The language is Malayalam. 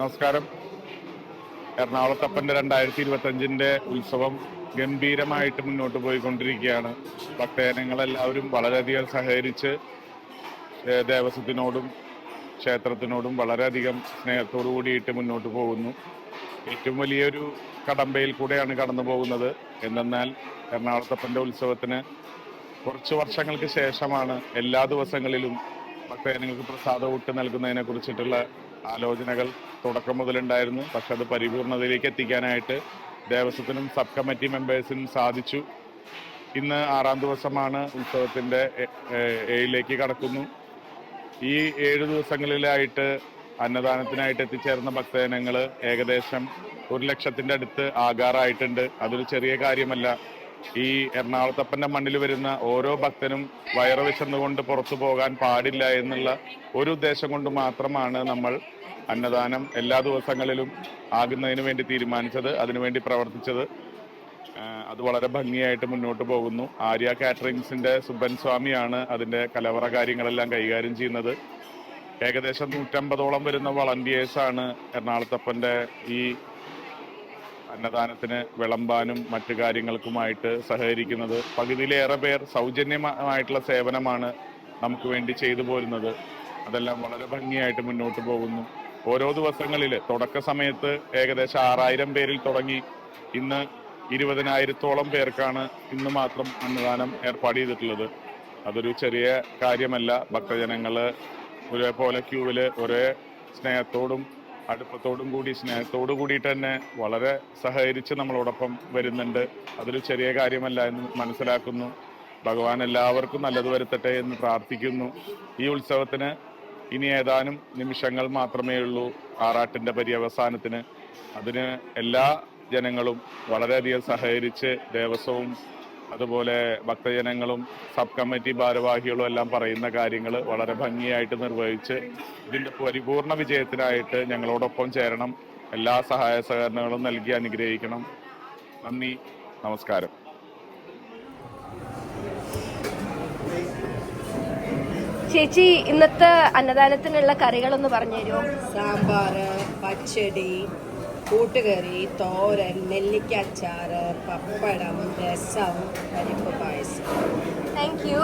നമസ്കാരം. എറണാകുളത്തപ്പന്റെ രണ്ടായിരത്തി ഇരുപത്തഞ്ചിന്റെ ഉത്സവം ഗംഭീരമായിട്ട് മുന്നോട്ട് പോയിക്കൊണ്ടിരിക്കുകയാണ്. ഭക്തജനങ്ങളെല്ലാവരും വളരെയധികം സഹകരിച്ച് ദേവസ്വത്തിനോടും ക്ഷേത്രത്തിനോടും വളരെയധികം സ്നേഹത്തോടു കൂടിയിട്ട് മുന്നോട്ട് പോകുന്നു. ഏറ്റവും വലിയൊരു കടമ്പയിൽ കൂടെയാണ് കടന്നു പോകുന്നത്. എന്തെന്നാൽ എറണാകുളത്തപ്പന്റെ ഉത്സവത്തിന് കുറച്ച് വർഷങ്ങൾക്ക് ശേഷമാണ് എല്ലാ ദിവസങ്ങളിലും ഭക്തജനങ്ങൾക്ക് പ്രസാദ ഊട്ട് നൽകുന്നതിനെ കുറിച്ചിട്ടുള്ള ആലോചനകൾ തുടക്കം മുതലുണ്ടായിരുന്നു. പക്ഷെ അത് പരിപൂർണതയിലേക്ക് എത്തിക്കാനായിട്ട് ദേവസ്വത്തിനും സബ് കമ്മിറ്റി മെമ്പേഴ്സിനും സാധിച്ചു. ഇന്ന് ആറാം ദിവസമാണ് ഉത്സവത്തിന്റെ ഏഴിലേക്ക് കടക്കുന്നു. ഈ ഏഴു ദിവസങ്ങളിലായിട്ട് അന്നദാനത്തിനായിട്ട് എത്തിച്ചേർന്ന ഭക്തജനങ്ങൾ ഏകദേശം ഒരു ലക്ഷത്തിന്റെ അടുത്ത് ആകാറായിട്ടുണ്ട്. അതൊരു ചെറിയ കാര്യമല്ല. ഈ എറണാകുളത്തപ്പന്റെ മണ്ണിൽ വരുന്ന ഓരോ ഭക്തനും വയറ് വിശന്നുകൊണ്ട് പുറത്തു പോകാൻ പാടില്ല എന്നുള്ള ഒരു ഉദ്ദേശം കൊണ്ട് മാത്രമാണ് നമ്മൾ അന്നദാനം എല്ലാ ദിവസങ്ങളിലും ആകുന്നതിന് വേണ്ടി തീരുമാനിച്ചത് അതിനുവേണ്ടി പ്രവർത്തിച്ചത്. അത് വളരെ ഭംഗിയായിട്ട് മുന്നോട്ട് പോകുന്നു. ആര്യ കാറ്ററിംഗ്സിന്റെ സുബൻ സ്വാമിയാണ് അതിന്റെ കലവറ കാര്യങ്ങളെല്ലാം കൈകാര്യം ചെയ്യുന്നത്. ഏകദേശം നൂറ്റമ്പതോളം വരുന്ന വളണ്ടിയേഴ്സാണ് എറണാകുളത്തപ്പന്റെ ഈ അന്നദാനത്തിന് വിളമ്പാനും മറ്റു കാര്യങ്ങൾക്കുമായിട്ട് സഹകരിക്കുന്നത്. പകുതിയിലേറെ പേർ സൗജന്യമായിട്ടുള്ള സേവനമാണ് നമുക്ക് വേണ്ടി ചെയ്തു പോരുന്നത്. അതെല്ലാം വളരെ ഭംഗിയായിട്ട് മുന്നോട്ട് പോകുന്നു. ഓരോ ദിവസങ്ങളിൽ തുടക്ക സമയത്ത് ഏകദേശം ആറായിരം പേരിൽ തുടങ്ങി. ഇന്ന് ഇരുപതിനായിരത്തോളം പേർക്കാണ് ഇന്ന് മാത്രം അന്നദാനം ഏർപ്പാട് ചെയ്തിട്ടുള്ളത്. അതൊരു ചെറിയ കാര്യമല്ല. ഭക്തജനങ്ങൾ ഒരേപോലെ ക്യൂവിൽ ഒരേ സ്നേഹത്തോടും അടുപ്പത്തോടും കൂടി സ്നേഹത്തോടു കൂടിയിട്ട് തന്നെ വളരെ സഹകരിച്ച് നമ്മളോടൊപ്പം വരുന്നുണ്ട്. അതൊരു ചെറിയ കാര്യമല്ല എന്ന് മനസ്സിലാക്കുന്നു. ഭഗവാൻ എല്ലാവർക്കും നല്ലത് വരുത്തട്ടെ എന്ന് പ്രാർത്ഥിക്കുന്നു. ഈ ഉത്സവത്തിന് ഇനി ഏതാനും നിമിഷങ്ങൾ മാത്രമേ ഉള്ളൂ ആറാട്ടിന്റെ പര്യവസാനത്തിന്. അതിന് എല്ലാ ജനങ്ങളും വളരെയധികം സഹകരിച്ച് ദേവസ്വവും അതുപോലെ ഭക്തജനങ്ങളും സബ് കമ്മിറ്റി ഭാരവാഹികളും എല്ലാം പറയുന്ന കാര്യങ്ങൾ വളരെ ഭംഗിയായിട്ട് നിർവഹിച്ച് ഇതിന്റെ പരിപൂർണ വിജയത്തിനായിട്ട് ഞങ്ങളോടൊപ്പം ചേരണം. എല്ലാ സഹായ സഹകരണങ്ങളും നൽകി അനുഗ്രഹിക്കണം. നന്ദി. നമസ്കാരം. ചേച്ചി ഇന്നത്തെ അന്നദാനത്തിനുള്ള കറികളൊന്ന് പറഞ്ഞു തരുമോ സാമ്പാർ പച്ചടി കൂട്ടുകറി തോരൻ നെല്ലിക്ക അച്ചാർ പപ്പടം രസം പരിപ്പ് പായസം. Thank you